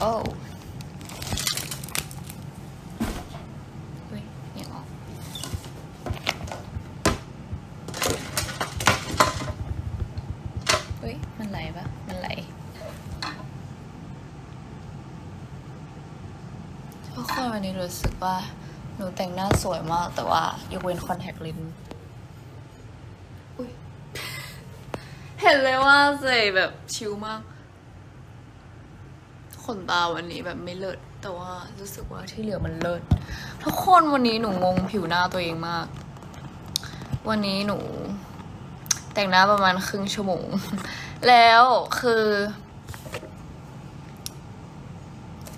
โอ้เฮ้ยยังออก เฮ้ย มันไหลปะมันไหลทุกคนวันนี้รู้สึกว่า หนูแต่งหน้าสวยมาก แต่ว่ายกเว้นคอนแทคเลนส์เห็นเลยว่าเซแบบชิลมาก นตาวันนี้แบบไม่เลิศแต่ว่ารู้สึกว่าที่เหลือมันเลิศทุกคนวันนี้หนูงงผิวหน้าตัวเองมาก วันนี้หนู แต่งหน้าประมาณครึ่งชั่วโมง แล้วคือ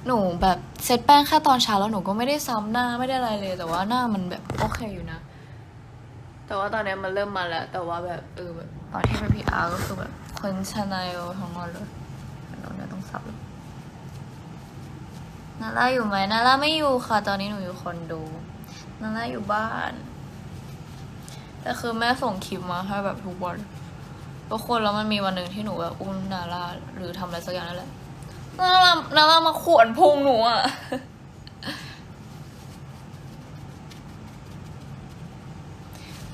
หนูแบบเซตแป้งแค่ตอนเช้าแล้วหนูก็ไม่ได้ซ้ำหน้าไม่ได้อะไรเลย แต่ว่าหน้ามันแบบโอเคอยู่นะ แต่ว่าตอนนี้มันเริ่มมาแล้ว แต่ว่าแบบเออแบบตอนที่ไปพีอาร์ก็คือแบบคนชาแนลทั้งหมดเลยเราเนี่ยต้องซับเลย นาร่าอยู่ไหมนาร่าไม่อยู่ค่ะ ตอนนี้หนูอยู่คอนโดนาร่าอยู่บ้าน แต่คือแม่ส่งคลิปมาให้แบบทุกวันทุกคนแล้วมันมีวันหนึ่งที่หนูแบบอุ้มนาร่าหรือทำอะไรสักอย่างนั่นแหละนารานารามาขวนพุงหนูอะ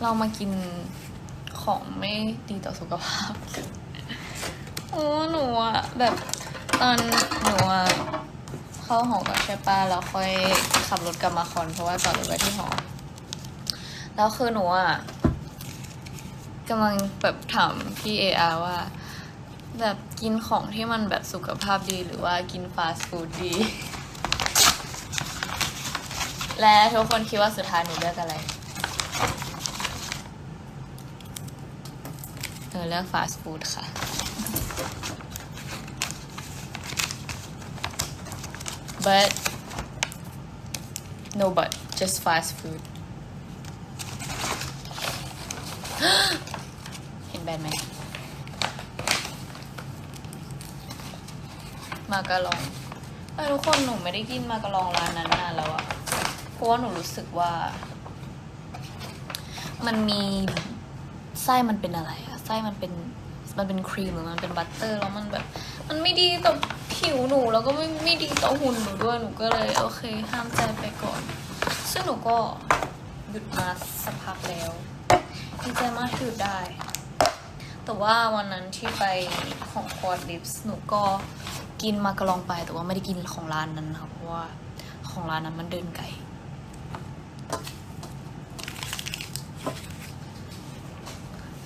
เรามากินของไม่ดีต่อสุขภาพ โอ้หนูอะแบบตอนหนูอะ เข้าหอก่อนใช่ปะแล้วค่อยขับรถกลับมาคอนเพราะว่าจอดรถไว้ที่หอแล้วคือหนูอะกำลังแบบถามพี่เออาว่า แบบกินของที่มันแบบสุขภาพดีหรือว่ากินฟาสต์ฟู้ดดี และทุกคนคิดว่าสุดท้ายหนูเลือกอะไรเออเลือกฟาสต์ฟู้ดค่ะ but no but just fast food เห็นแบรนด์ไหมมาการองเออทุกคนหนูไม่ได้กินมาการองร้านนั้นนานแล้วอะเพราะว่าหนูรู้สึกว่า มันมีไส้มันเป็นอะไรอะไส้มันเป็นมันเป็นครีมหรือมันเป็นบัตเตอร์ แล้วมันแบบ มันไม่ดีต่อ ผิวหนูแล้วก็ไม่ไม่ดีต่อหุ่นหนูด้วยหนูก็เลยโอเค ห้ามใจไปก่อน ซึ่งหนูก็หยุดมาสักพักแล้วดีใจมากที่หยุดได้ แต่ว่าวันนั้นที่ไปของคอร์ดลิปส์หนูก็กินมากระลองไปแต่ว่าไม่ได้กินของร้านนั้นนะคะเพราะว่าของร้านนั้นมันเดินไกล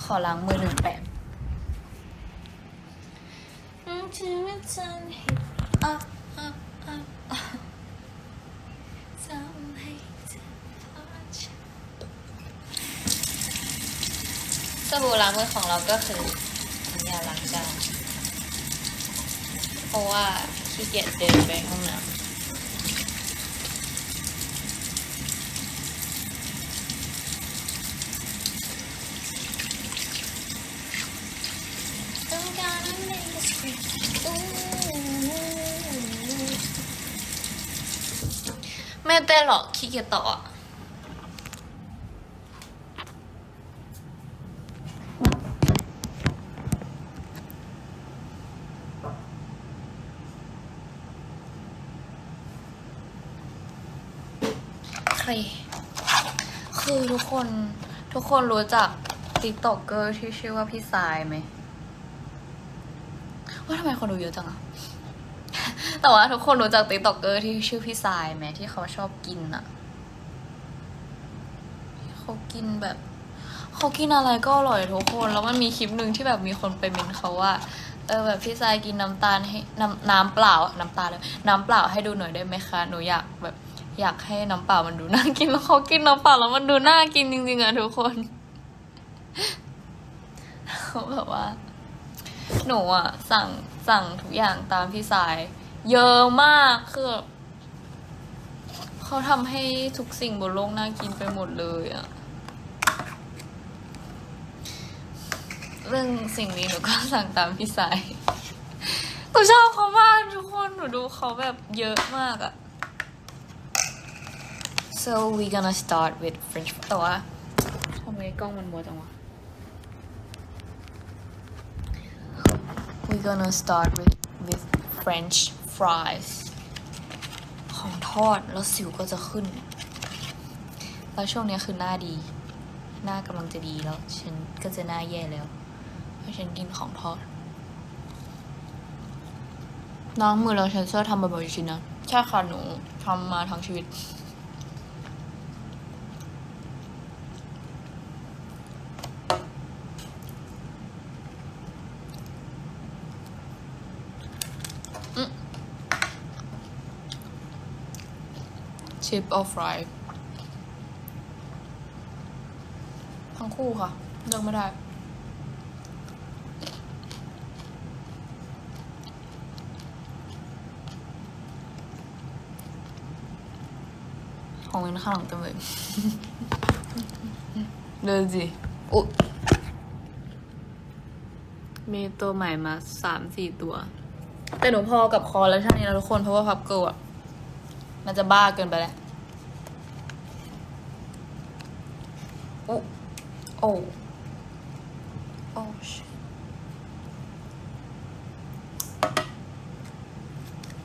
ขอล้างมือหนึ่งแป ดสบู่ล้างมือของเราก็คือน้ำยาล้างจานเพราะว่าขี้เกียจเดินไปห้องน้ำต้องการน้ำแดงกับสปริงอู้ ไม่เต้นหรอกขี้เกียจต่ออะใครคือทุกคนทุกคนรู้จักติ๊กต็อกเกอร์ที่ชื่อว่าพี่สายไหม ว่าทำไมคนดูเยอะจังอะแต่ว่าทุกคนรู้จักติ๊กต็อกเกอร์ที่ชื่อพี่สายไหมที่เขาชอบกินอะเขากินแบบเขากินอะไรก็อร่อยทุกคน แล้วมันมีคลิปหนึ่งที่แบบมีคนไปเมนเขาว่าเออแบบพี่สายกินน้ำตาลให้น้ำน้ำเปล่าน้ำตาลเลยน้ำเปล่าให้ดูหน่อยได้ไหมคะหนูอยากแบบอยากให้น้ำเปล่ามันดูน่ากินแล้วเขากินน้ำเปล่าแล้วมันดูน่ากินจริงๆอะทุกคนเขาแบบว่า หนูอะสั่งสั่งทุกอย่างตามพี่สาย เยอะมากคือเขาทำให้ทุกสิ่งบนโลกน่ากินไปหมดเลยอะเรื่องสิ่งนี้หนูก็สั่งตามพี่สายหนูชอบเขามากทุกคนหนูดูเขาแบบเยอะมากอะ so we gonna start with French แต่ว่าทำไมกล้องมันมัวจังวะ we gonna start with with French fries ของทอดแล้วสิวก็จะขึ้น แล้วช่วงนี้คือหน้าดี หน้ากำลังจะดีแล้ว ฉันก็จะหน้าแย่แล้ว เพราะฉันกินของทอด น้องมือเราฉันเช่วยทำบ่อยๆชินนะใช่ค่ะหนูทำมาทั้งชีวิต ชิป or fry ทั้งคู่ค่ะเลือกไม่ได้ ของเว้นข้างหลังเต็มเลยเดินสิอุ๊ยมีตัวใหม่มาสามสี่ตัว แต่หนูพอกับคอแล้วใช่ไหมนะทุกคนเพราะว่าพับเกิลอะมันจะบ้าเกินไปแล้วโอ้ โอ้โอ้ shit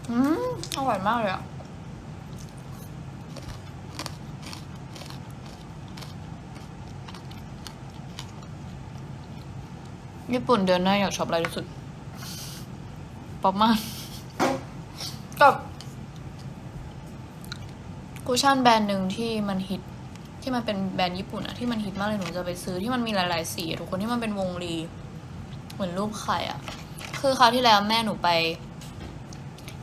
อืมอร่อยมากเลยอะญี่ปุ่นเดือนหน้าอยากช็อปอะไรที่สุด ป๊อปมากกับ คุชชั่นแบรนด์หนึ่งที่มันฮิต ที่มันเป็นแบรนด์ญี่ปุ่นอะที่มันฮิตมากเลยหนูจะไปซื้อที่มันมีหลาย ๆ สีทุกคนที่มันเป็นวงรี เหมือนรูปไข่อะคือคราวที่แล้วแม่หนูไป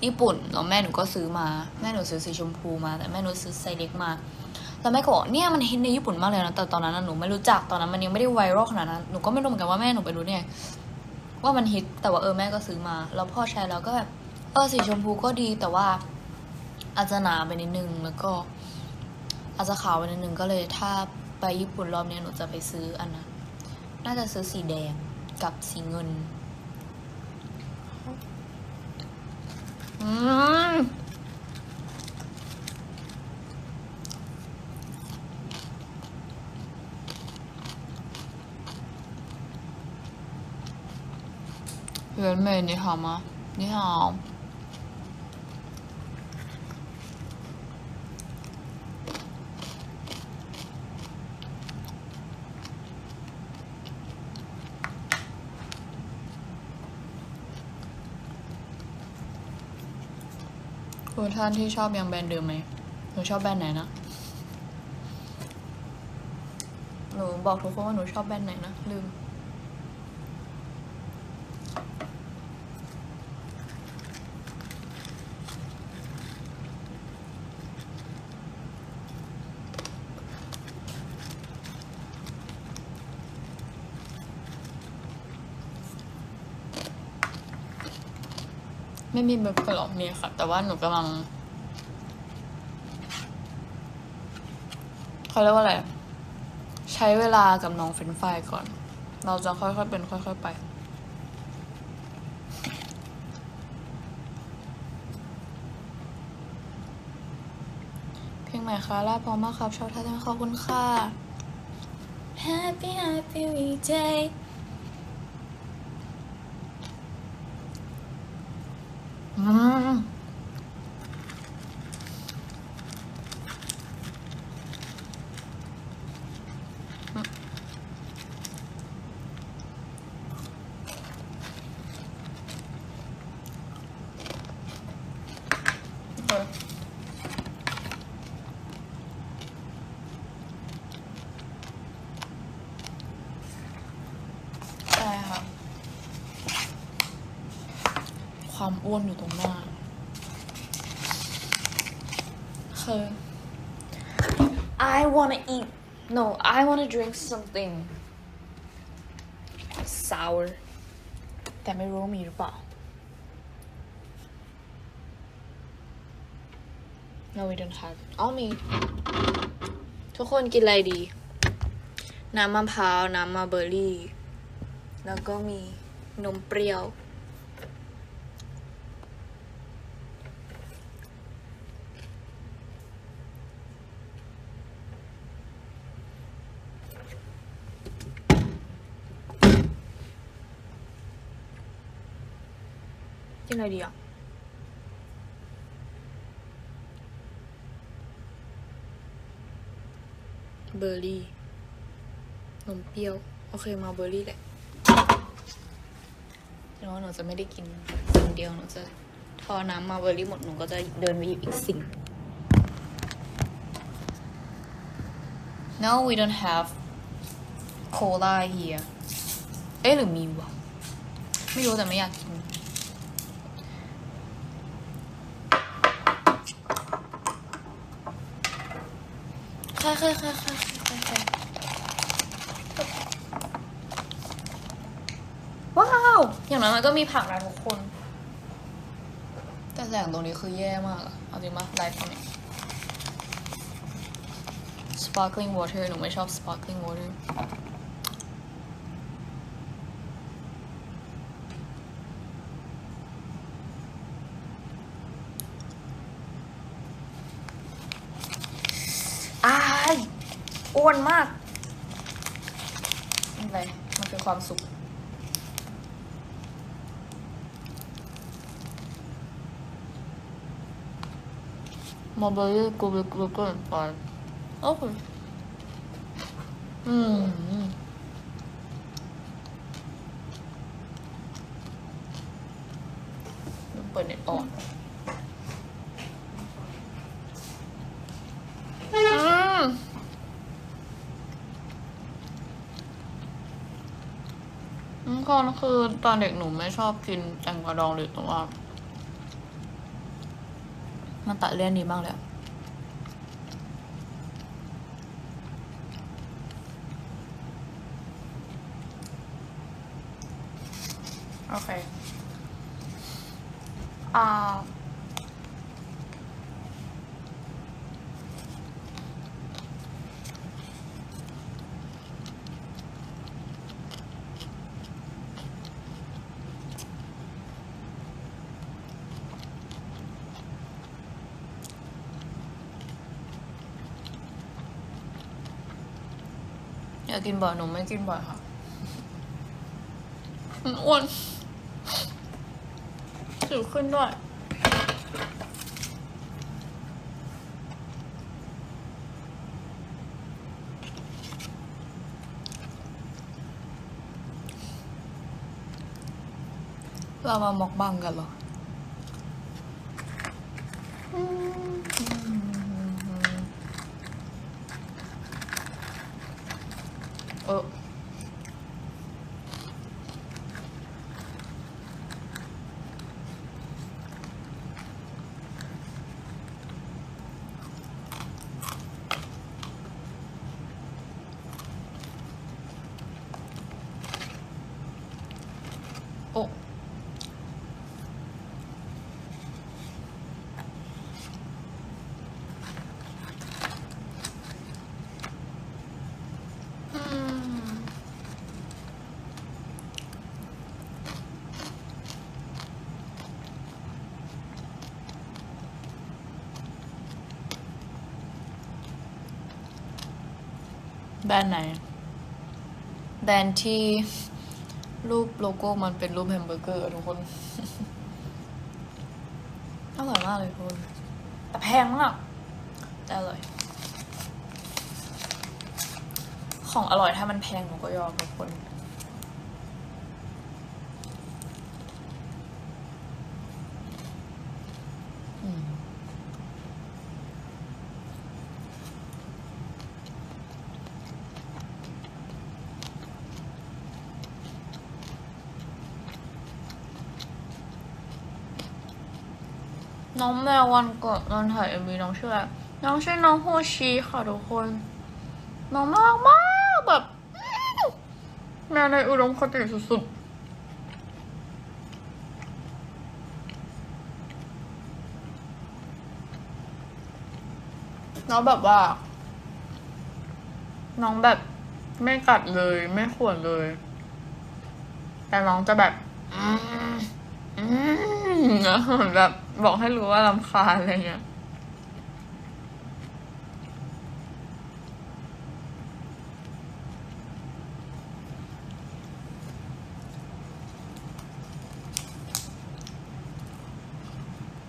ญี่ปุ่นแล้วแม่หนูก็ซื้อมา แม่หนูซื้อสีชมพูมา แต่แม่หนูซื้อไซส์เล็กมาแล้วแม่ก็บอกเนี่ยมันฮิตในญี่ปุ่นมากเลยนะแต่ตอนนั้นนะหนูไม่รู้จักตอนนั้นมันยังไม่ได้ไวรัลขนาดนั้นหนูก็ไม่รู้เหมือนกันว่าแม่หนูไปรู้เนี่ยว่ามันฮิตแต่ว่าเออแม่ก็ซื้อมาแล้วพ่อใช้แล้วก็แบบเออสีชมพูก็ดีแต่ว่าอาจจะหนาไปนิดนึงแล้วก็ อาจจะขาวไปนิดนึง ก็เลยถ้าไปญี่ปุ่นรอบนี้หนูจะไปซื้ออันนั้น น่าจะซื้อสีแดงกับสีเงิน อืม 原美你好吗？你好。 คุณท่านที่ชอบยังแบรนด์เดิมไหมหนูชอบแบรนด์ไหนนะหนูบอกทุกคนว่าหนูชอบแบรนด์ไหนนะลืม ไม่มีแบบหรอกมีค่ะ แต่ว่าหนูกำลังเขาเรียกว่าอะไร ใช้เวลากับน้องเฟนช์ฟก่อน เราจะค่อยๆเป็นค่อย ๆไปเพลงใหม่ค่ะล่าพร้อมมากครับ ชอบท่าเต้นขอบคุณค่ะ Happy Happy Weekday อืมเออใช่ค่ะ ความอ้วนอยู่ตรงหน้าคือ I wanna eat no I wanna drink something sour แต่ไม่รู้ว่ามีหรือเปล่า no we don't have อ๋อมี ทุกคนกินอะไรดี น้ำมะพร้าว น้ำมาเบอร์รี่ แล้วก็มีนมเปรี้ยวินอะไรดีอะเบอร์รี่นมเปรี้ยว โอเคมาเบอร์รี่แหละแต่ว่าหนูจะไม่ได้กินสิ่งเดียวหนูจะทอน้ำมาเบอร์รี่หมดหนูก็จะเดินไปหยิบอีกสิ่ง No we don't have cola here เอ๊ะหรือมีวะไม่รู้แต่ไม่อยาก ค่ะค่ะค่ะค่ะค่ะค่ะว้าว อย่างน้อยมันก็มีผักนะทุกคน แต่แสงตรงนี้คือแย่มากอะเอาจริงมะไลฟ์ตรงนี้ sparkling water หนูไม่ชอบ sparkling water อาย อ้วนมากไม่เป็นไรมันคือความสุข มาเบอร์รี่กูเบกูเกินไปโอเคอืมเปิดเน็ตออนอืม อนคือตอนเด็กหนูไม่ชอบกินแตงกวาดองเลยแต่ว่ามันตัดเลี่ยนดีมากเลยอะโอเคอ่า กินบ่อยหนูไม่กินบ่อยค่ะมันอ้วนสิวขึ้นด้วยเรามามอกบังกันเหรอ แบรนด์ไหน แบรนด์ที่รูปโลโก้มันเป็นรูปแฮมเบอร์เกอร์ทุกคน อร่อยมากเลยทุกคน แต่แพงมาก แต่อร่อย ของอร่อยถ้ามันแพงหนูก็ยอมทุกคน อืม น้องแม วันก่อนวันถ่ายเอ็มวีน้องชื่ออะไรน้องชื่อน้องโฮชิค่ะทุกคน น้องน่ากมากแบบแมวในอุดมคติสุดๆน้องแบบว่า น้องแบบไม่กัดเลยไม่ข่วนเลย แต่น้องจะแบบ อืมอืมแบบ บอกให้รู้ว่าลำคาญอะไรเงี้ย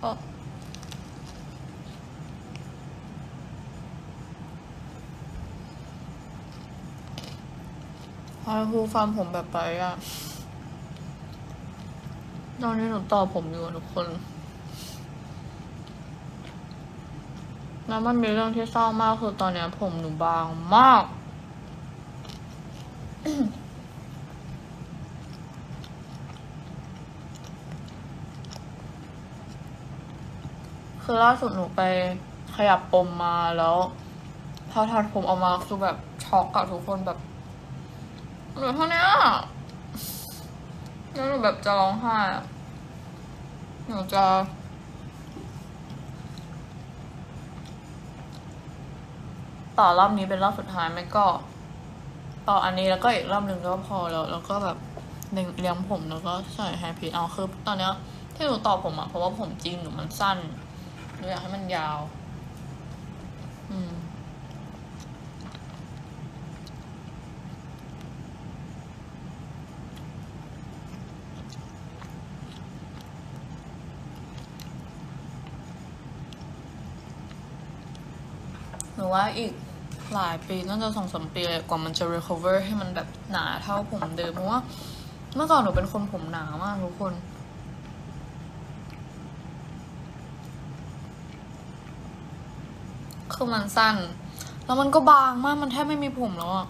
โอ้พายคูฟาร์มผมแบบไปอะตอนนี้หนูต่อผมอยู่อะทุกคน แล้วมันมีเรื่องที่เศร้ามากคือตอนเนี้ยผมหนูบางมาก คือล่าสุดหนูไปขยับปมมาแล้วพอทัดผมออกมาคือแบบช็อกอะทุกคนแบบเหลือเท่านี้แล้วหนูแบบจะร้องไห้หนูจะ ต่อรอบนี้เป็นรอบสุดท้ายไหมก็ ต่ออันนี้แล้วก็อีกรอบหนึ่งก็พอแล้ว แล้วก็แบบเลี้ยงผมแล้วก็ใส่แฮร์พีเอาคือตอนเนี้ยที่หนูต่อผมอะเพราะว่าผมจริงหนูมันสั้นหนูอยากให้มันยาว อืมหนูว่าอีก หลายปีน่าจะสองสามปีเลยกว่ามันจะ recover ให้มันแบบหนาเท่าผมเดิมเพราะว่าเมื่อก่อนหนูเป็นคนผมหนามากทุกคน คือมันสั้น แล้วมันก็บางมากมันแทบไม่มีผมแล้วอะ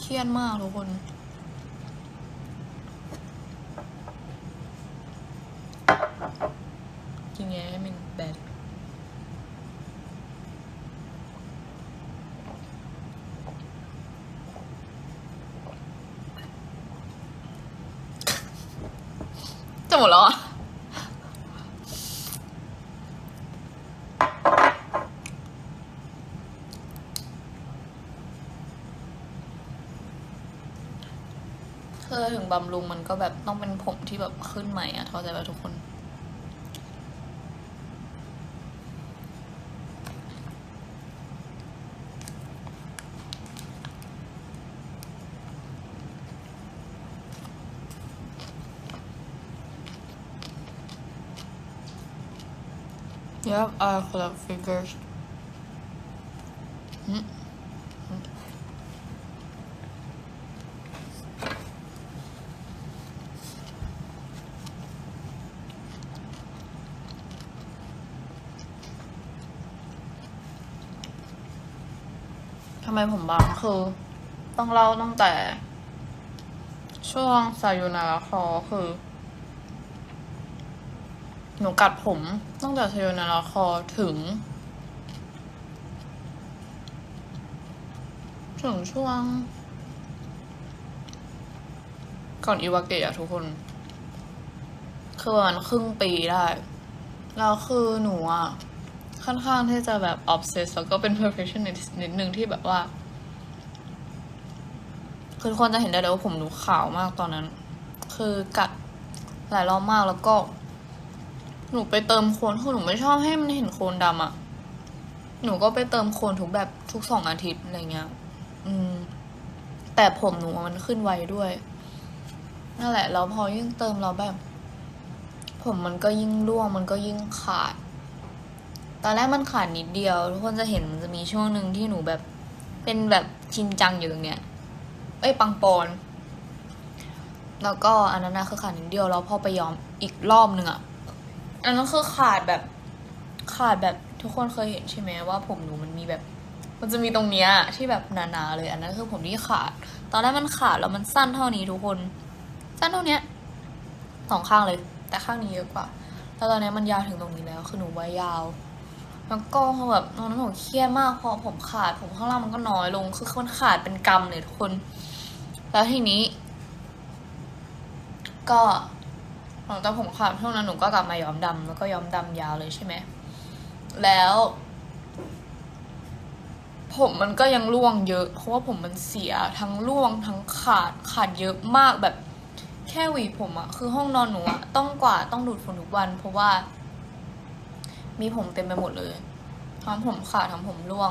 เครียดมากทุกคนกินไงให้มันแบน จะหมดแล้วอะคือถึงบำรุงมันก็แบบต้องเป็นผมที่แบบขึ้นใหม่อะเข้าใจป่ะทุกคน Yep, I collect figures. ทำไมผมบางคือ ต้องเล่าตั้งแต่ ช่วงซายูนาคอคือ หนูกัดผมตั้งแต่ซายูนาราคอถึง ถึงช่วง ก่อนอีวาเกะอะทุกคน คือประมาณครึ่งปีได้ แล้วคือหนูอะค่อนข้างที่จะแบบ obsess แล้วก็เป็น perfectionist นิดนึงที่แบบว่า คือทุกคนจะเห็นได้เลยว่าผมหนูขาวมากตอนนั้น คือกัดหลายรอบมากแล้วก็ หนูไปเติมโคนคือหนูไม่ชอบให้มันเห็นโคนดำอะหนูก็ไปเติมโคนทุกแบบทุกสองอาทิตย์อะไรเงี้ย อืม แต่ผมหนูมันขึ้นไวด้วย นั่นแหละ แล้วพอยิ่งเติมเราแบบ ผมมันก็ยิ่งร่วง มันก็ยิ่งขาด ตอนแรกมันขาดนิดเดียว ทุกคนจะเห็นมันจะมีช่วงหนึ่งที่หนูแบบ เป็นแบบชินจังอยู่ตรงเนี้ย เอ้ยปังปอนแล้วก็อันนั้นนะคือขาดนิดเดียวแล้วพอไปย้อมอีกรอบหนึ่งอะ อันนั้นคือขาดแบบขาดแบบทุกคนเคยเห็นใช่ไหมว่าผมหนูมันมีแบบ มันจะมีตรงเนี้ยที่แบบหนาๆเลย อันนั้นคือผมที่ขาด ตอนแรกมันขาดแล้วมันสั้นเท่านี้ทุกคน สั้นเท่านี้สองข้างเลย แต่ข้างนี้เยอะกว่าแล้วตอนนี้มันยาวถึงตรงนี้แล้วคือหนูไว้ยาวแล้วก็แบบตอนนั้นหนูเครียดมากเพราะผมขาด ผมข้างล่างมันก็น้อยลง คือมันขาดเป็นกำเลยทุกคน แล้วทีนี้ ก็ หลังจากผมขาดช่วงนั้นหนูก็กลับมาย้อมดำแล้วก็ย้อมดำยาวเลยใช่ไหม แล้ว ผมมันก็ยังร่วงเยอะ เพราะว่าผมมันเสียทั้งร่วงทั้งขาดขาดเยอะมากแบบแค่หวีผมอะคือห้องนอนหนูอะต้องกวาดต้องดูดฝุ่นทุกวัน เพราะว่า มีผมเต็มไปหมดเลยทั้งผมขาดทั้งผมร่วง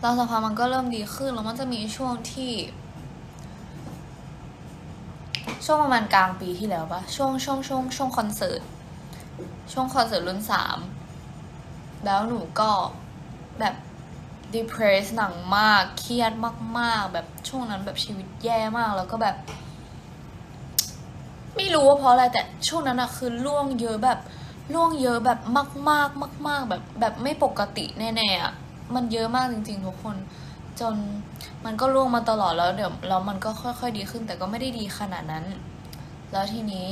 แล้วสภาพมันก็เริ่มดีขึ้นแล้วมันจะมีช่วงที่ ช่วงประมาณกลางปีที่แล้วปะช่วงช่วงช่วงช่วงคอนเสิร์ตช่วงคอนเสิร์ตรุ่นสามแล้วหนูก็แบบ depressed หนังมาก เครียดมาก ๆ แบบช่วงนั้นแบบชีวิตแย่มากแล้วก็แบบ ไม่รู้ว่าเพราะอะไรแต่ช่วงนั้นอะคือล่วงเยอะแบบล่วงเยอะแบบมากมากมากมาก ๆ แบบแบบไม่ปกติแน่ๆอะมันเยอะมากจริง ๆ ทุกคน จนมันก็ล่วงมาตลอดแล้วเดี๋ยวแล้วมันก็ค่อย ๆ ดีขึ้น แต่ก็ไม่ได้ดีขนาดนั้น แล้วทีนี้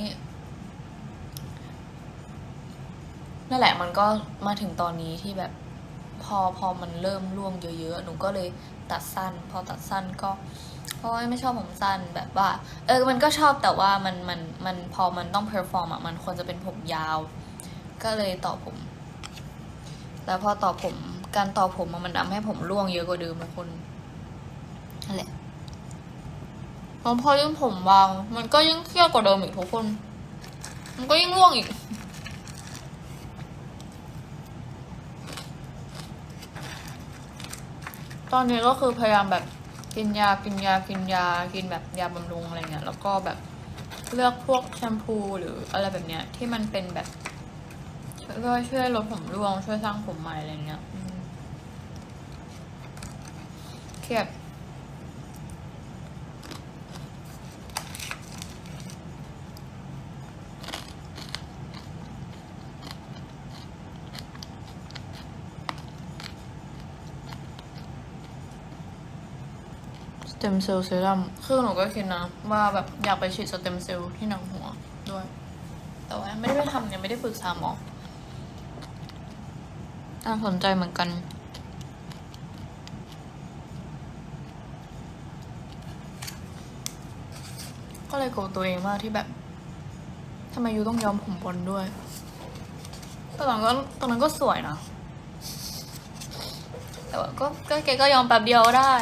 นั่นแหละมันก็มาถึงตอนนี้ที่แบบพอพอมันเริ่มร่วงเยอะๆ หนูก็เลยตัดสั้น พอตัดสั้นก็เพราะไม่ชอบผมสั้นแบบว่า เออมันก็ชอบแต่ว่ามันมันมันพอมันต้องเพอร์ฟอร์มอะมันควรจะเป็นผมยาว ก็เลยต่อผม แล้วพอต่อผม การต่อผมมันทำให้ผมร่วงเยอะกว่าเดิมทุกคนนั่นแหละแล้วพอยิ่งผมบางมันก็ยิ่งเครียดกว่าเดิมอีกทุกคน มันก็ยิ่งร่วงอีกตอนนี้ก็คือพยายามแบบกินยากินยากินยากินแบบยาบำรุงอะไรเงี้ยแล้วก็แบบเลือกพวกแชมพูหรืออะไรแบบเนี้ยที่มันเป็นแบบช่วยช่วยลดผมร่วงช่วยสร้างผมใหม่อะไรเงี้ยอืม เครียดสเต็มเซลล์เซรั่มคือหนูก็คิดนะ ว่าแบบอยากไปฉีดสเต็มเซลล์ที่หนังหัวด้วย แต่ว่าไม่ได้ไปทำยังไม่ได้ปรึกษาหมอน่าสนใจเหมือนกัน ก็เลย โกรธตัวเองมากที่แบบทำไมยูต้องยอมผมบอลด้วยตอนนั้นก็ตอนนั้นก็สวยนะแต่ว่าก็ก็แกก็ยอมแป๊บเดียวได้